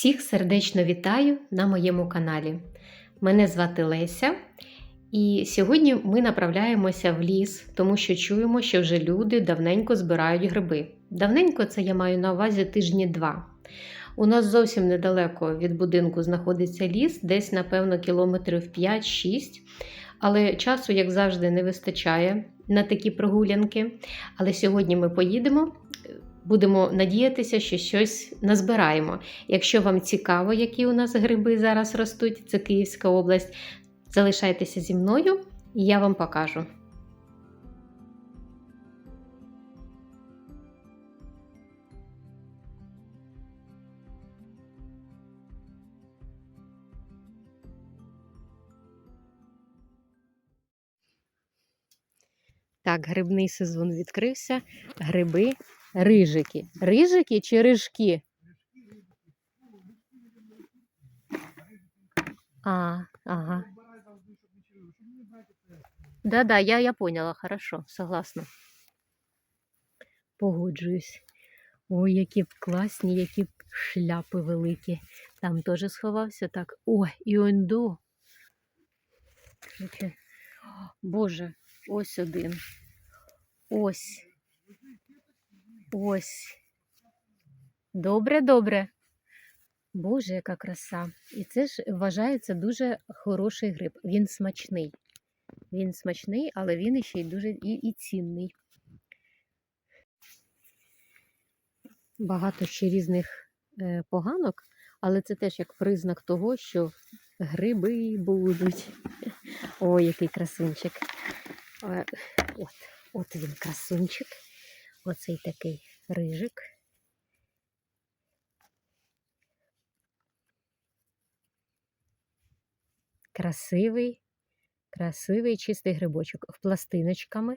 Всіх сердечно вітаю на моєму каналі. Мене звати Леся, і сьогодні ми направляємося в ліс, тому що чуємо, що вже люди давненько збирають гриби. Давненько це я маю на увазі тижні два. У нас зовсім недалеко від будинку знаходиться ліс, десь, напевно, кілометрів 5-6. Але часу, як завжди, не вистачає на такі прогулянки. Але сьогодні ми поїдемо. Будемо надіятися, що щось назбираємо. Якщо вам цікаво, які у нас гриби зараз ростуть, це Київська область, залишайтеся зі мною і я вам покажу. Так, грибний сезон відкрився. Гриби, рижики. Рижики чи рижки? А, ага. Да-да, я, я поняла, хорошо, согласна. Погоджуюсь. Ой, які класні, які шляпи великі. Там теж сховався так. Ой, і ондо. Боже, ось один. Ось. Ось. Добре, добре. Боже, яка краса. І це ж вважається дуже хороший гриб. Він смачний. Він смачний, але він ще й дуже і, і цінний. Багато ще різних е, поганок, але це теж як признак того, що гриби будуть. Ой, який красунчик. Е, От, от він красунчик. Оцей такий рижик. Красивий, красивий чистий грибочок. В пластиночками.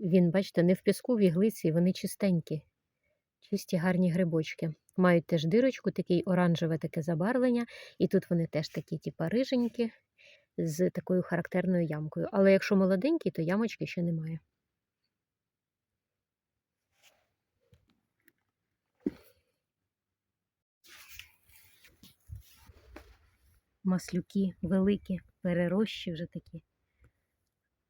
Він, бачите, не в піску, в іглиці, вони чистенькі. Чисті гарні грибочки. Мають теж дирочку, такий оранжеве таке забарвлення, і тут вони теж такі, типа риженькі, з такою характерною ямкою. Але якщо молоденькі, то ямочки ще немає. Маслюки великі, перерощі вже такі.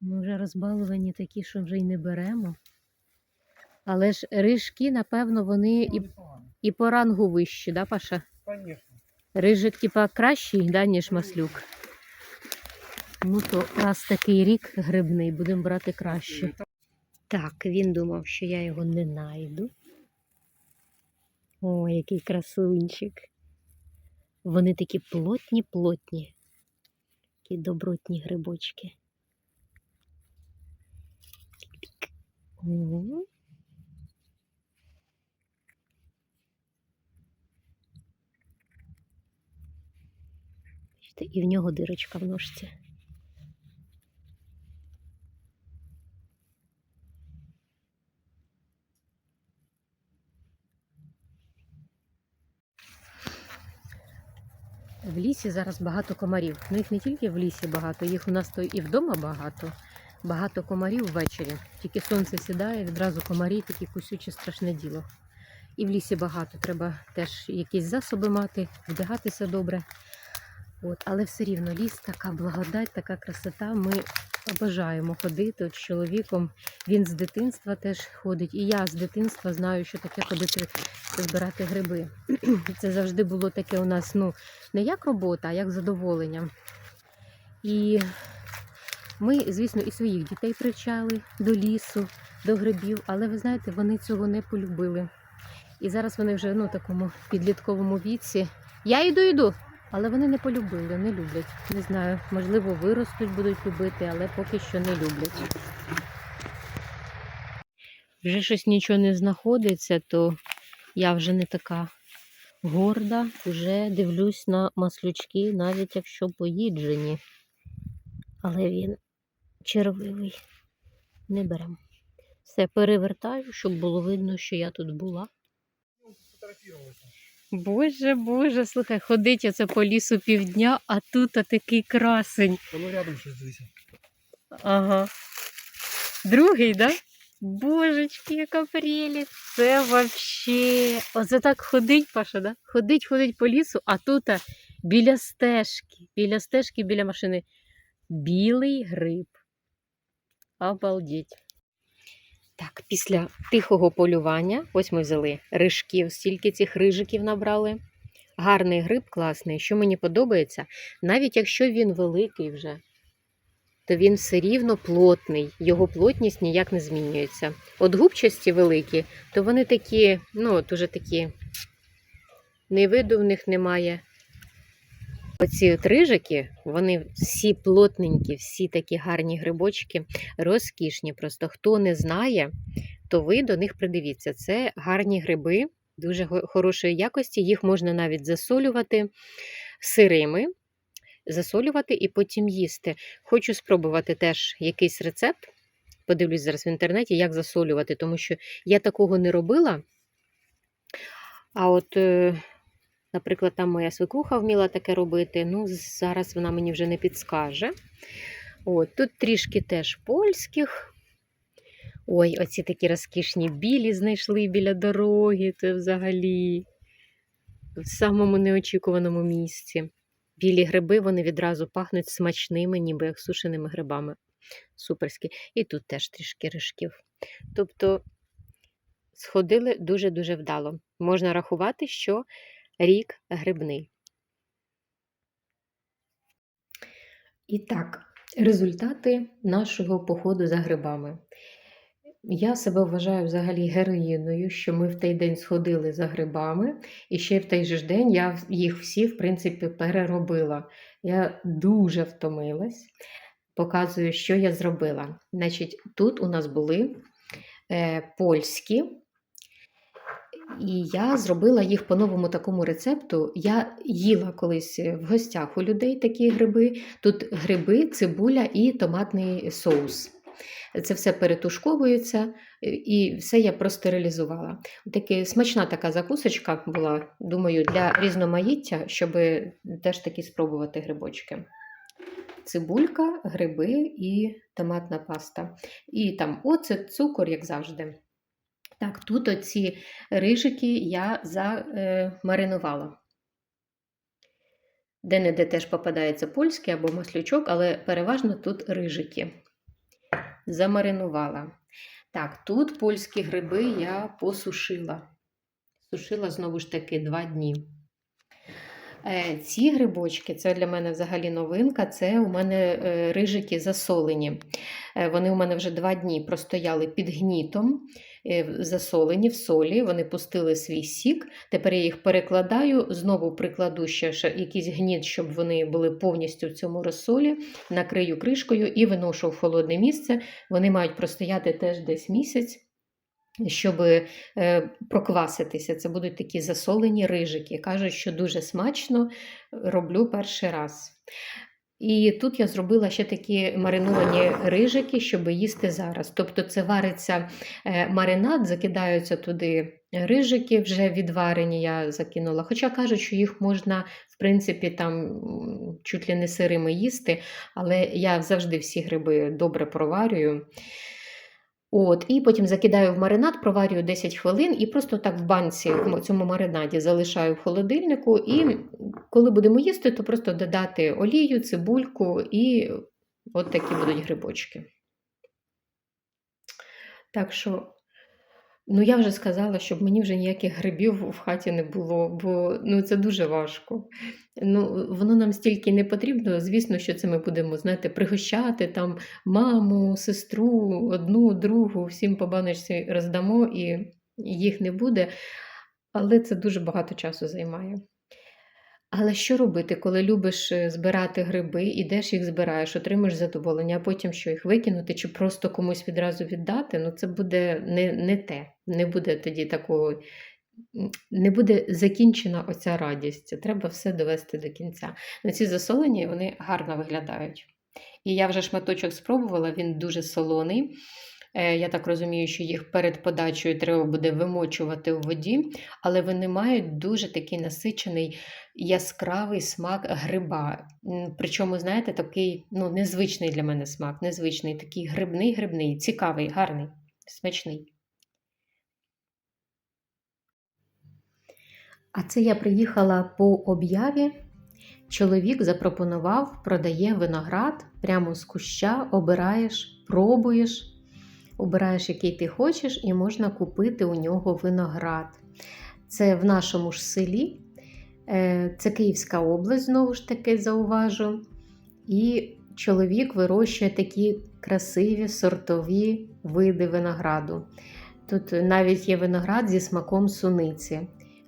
Ми вже розбалувані такі, що вже й не беремо. Але ж рижки, напевно, вони і, і по рангу вищі, да, Паша? Конечно. Рижик, типа, кращий, да, ніж маслюк. Ну, то раз такий рік грибний, будемо брати краще. Так, він думав, що я його не найду. О, який красунчик. Вони такі плотні-плотні. Такі добротні грибочки. Бачите, І в нього дирочка в ножці. В лісі зараз багато комарів. Ну їх не тільки в лісі багато, їх у нас то і вдома багато. Багато комарів ввечері. Тільки сонце сідає, відразу комарі, такі кусючі страшне діло. І в лісі багато. Треба теж якісь засоби мати, вдягатися добре. От, але все рівно ліс така благодать, така красота. Ми обожаємо ходити От з чоловіком. Він з дитинства теж ходить. І я з дитинства знаю, що таке ходити збирати гриби. Це завжди було таке у нас, ну, не як робота, а як задоволення. І ми, звісно, і своїх дітей привчали до лісу, до грибів, але ви знаєте, вони цього не полюбили. І зараз вони вже ну, такому підлітковому віці. Я йду, йду. Але вони не полюбили, не люблять. Не знаю, можливо, виростуть, будуть любити, але поки що не люблять. Вже щось нічого не знаходиться, то я вже не така горда, вже дивлюсь на маслючки, навіть якщо поїджені. Але він червивий. Не беремо. Все перевертаю, щоб було видно, що я тут була. Ну. Боже, боже, слухай, ходить оце по лісу півдня, а тут такий красень. Воно рядом щось дивися. Ага. Другий, да? Божечки, яка прелість! Це вообще. Оце так ходить, Паша, да? Ходить, ходить по лісу, а тут біля стежки, біля стежки, біля машини. Білий гриб. Обалдеть. Так, після тихого полювання, ось ми взяли рижків, стільки цих рижиків набрали. Гарний гриб, класний. Що мені подобається, навіть якщо він великий вже, то він все рівно плотний, його плотність ніяк не змінюється. От губчасті великі, то вони такі, ну, от уже такі, не виду в них немає. Оці от рижики, вони всі плотненькі, всі такі гарні грибочки, розкішні. Просто хто не знає, то ви до них придивіться. Це гарні гриби, дуже хорошої якості. Їх можна навіть засолювати сирими, засолювати і потім їсти. Хочу спробувати теж якийсь рецепт. Подивлюсь зараз в інтернеті, як засолювати, тому що я такого не робила. А от, е, наприклад, там моя свекруха вміла таке робити. Ну, зараз вона мені вже не підскаже. От, тут трішки теж польських. Ой, оці такі розкішні білі знайшли біля дороги. Це взагалі в самому неочікуваному місці. Білі гриби вони відразу пахнуть смачними, ніби як сушеними грибами. Суперські. І тут теж трішки рижків. Тобто сходили дуже-дуже вдало. Можна рахувати, що рік грибний. І так, результати нашого походу за грибами. Я себе вважаю взагалі героїною, що ми в той день сходили за грибами, і ще в той же ж день я їх всі, в принципі, переробила. Я дуже втомилась. Показую, що я зробила. Значить, тут у нас були е, польські, і я зробила їх по новому такому рецепту. Я їла колись в гостях у людей такі гриби. Тут гриби, цибуля і томатний соус. Це все перетушковується, е, і все я простерилізувала. Таки смачна така закусочка була, думаю, для різноманіття, щоб теж таки спробувати грибочки. Цибулька, гриби і томатна паста. І там оцет, цукор, як завжди. Так, тут оці рижики я замаринувала. Де-не-де теж попадається польський або маслючок, але переважно тут рижики. Замаринувала. Так, тут польські гриби я посушила. Сушила знову ж таки два дні. Е, Ці грибочки, це для мене взагалі новинка. Це у мене е, рижики засолені. Е, Вони у мене вже два дні простояли під гнітом, засолені в солі. Вони пустили свій сік. Тепер я їх перекладаю, знову прикладу ще якийсь гніт, щоб вони були повністю в цьому розсолі. Накрию кришкою і виношу в холодне місце. Вони мають простояти теж десь місяць. Щоб е, прокваситися, це будуть такі засолені рижики. Кажуть, що дуже смачно роблю перший раз. І тут я зробила ще такі мариновані рижики, щоб їсти зараз. Тобто це вариться е, маринад, закидаються туди рижики, вже відварені, я закинула. Хоча кажуть, що їх можна, в принципі, там чуть ли не сирими їсти, але я завжди всі гриби добре проварюю. От, і потім закидаю в маринад, проварюю 10 хвилин і просто так в банці в цьому маринаді залишаю в холодильнику. І коли будемо їсти, то просто додати олію, цибульку і от такі будуть грибочки. Так що, ну я вже сказала, щоб мені вже ніяких грибів в хаті не було, бо ну, це дуже важко. Ну, воно нам стільки не потрібно. Звісно, що це ми будемо, знаєте, пригощати там маму, сестру, одну, другу, всім по баночці роздамо і їх не буде. Але це дуже багато часу займає. Але що робити, коли любиш е, збирати гриби, ідеш їх збираєш, отримуєш задоволення, а потім що їх викинути чи просто комусь відразу віддати, ну це буде не, не те. Не буде тоді такого, не буде закінчена оця радість. Треба все довести до кінця. На ці засолені вони гарно виглядають. І я вже шматочок спробувала, він дуже солоний. Е, Я так розумію, що їх перед подачею треба буде вимочувати у воді, але вони мають дуже такий насичений яскравий смак гриба. Причому, знаєте, такий ну, незвичний для мене смак, незвичний, такий грибний, грибний, цікавий, гарний. Смачний. А це я приїхала по об'яві. Чоловік запропонував, продає виноград прямо з куща, обираєш, пробуєш, обираєш, який ти хочеш, і можна купити у нього виноград. Це в нашому ж селі, це Київська область, знову ж таки, зауважу. І чоловік вирощує такі красиві сортові види винограду. Тут навіть є виноград зі смаком суниці.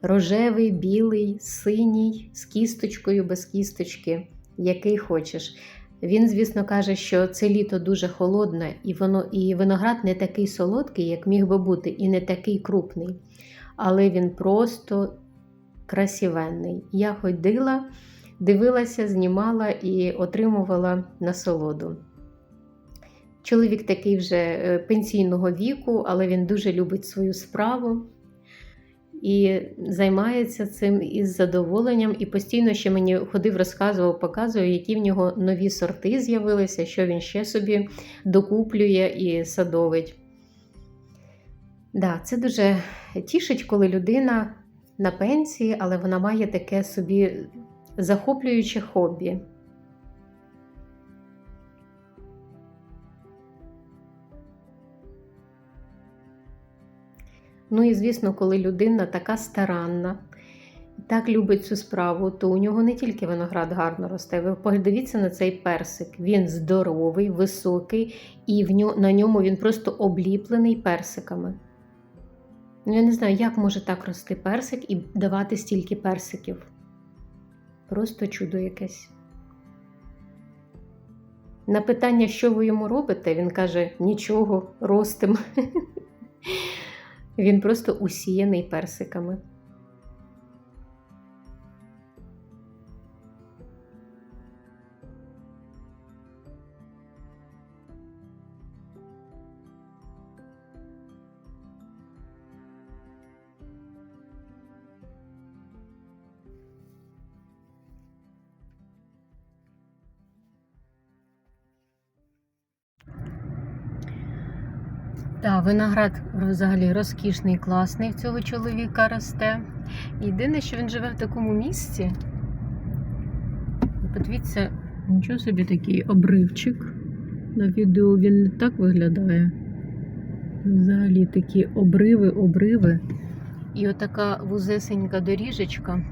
Рожевий, білий, синій, з кісточкою, без кісточки, який хочеш. Він, звісно, каже, що це літо дуже холодне, і воно і виноград не такий солодкий, як міг би бути, і не такий крупний. Але він просто красивенний. Я ходила, дивилася, знімала і отримувала насолоду. Чоловік такий вже е, пенсійного віку, але він дуже любить свою справу і займається цим із задоволенням. І постійно ще мені ходив, розказував, показував, які в нього нові сорти з'явилися, що він ще собі докуплює і садовить. Да, це дуже тішить, коли людина на пенсії, але вона має таке собі захоплююче хобі. Ну і звісно, коли людина така старанна, так любить цю справу, то у нього не тільки виноград гарно росте. Ви подивіться на цей персик. Він здоровий, високий, і в ньо- на ньому він просто обліплений персиками. Ну, я не знаю, як може так рости персик і давати стільки персиків. Просто чудо якесь. На питання, що ви йому робите, він каже: нічого, ростим. Він просто усіяний персиками. Так, виноград взагалі розкішний, класний в цього чоловіка росте. Єдине, що він живе в такому місці. Подивіться, нічого собі такий обривчик. На відео він не так виглядає. Взагалі такі обриви, обриви. І отака вузесенька доріжечка,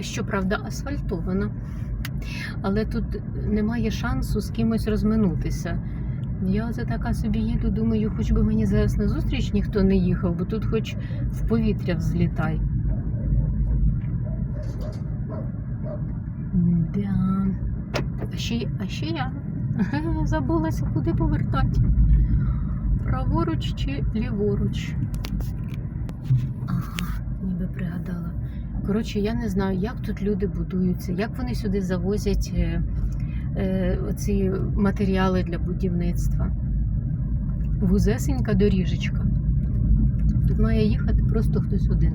щоправда, асфальтована. Але тут немає шансу з кимось розминутися. Я оце така собі їду, думаю, хоч би мені зараз на зустріч ніхто не їхав, бо тут хоч в повітря взлітай. Да. А ще, а ще я забулася, куди повертати. Праворуч чи ліворуч. Ага, ніби пригадала. Коротше, я не знаю, як тут люди будуються, як вони сюди завозять е, оці матеріали для будівництва. Вузесенька доріжечка. Тут має їхати просто хтось один.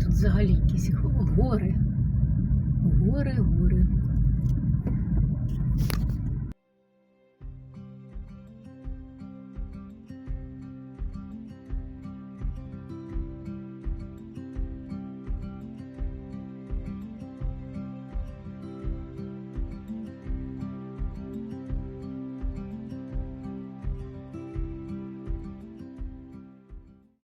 Тут взагалі якісь гори.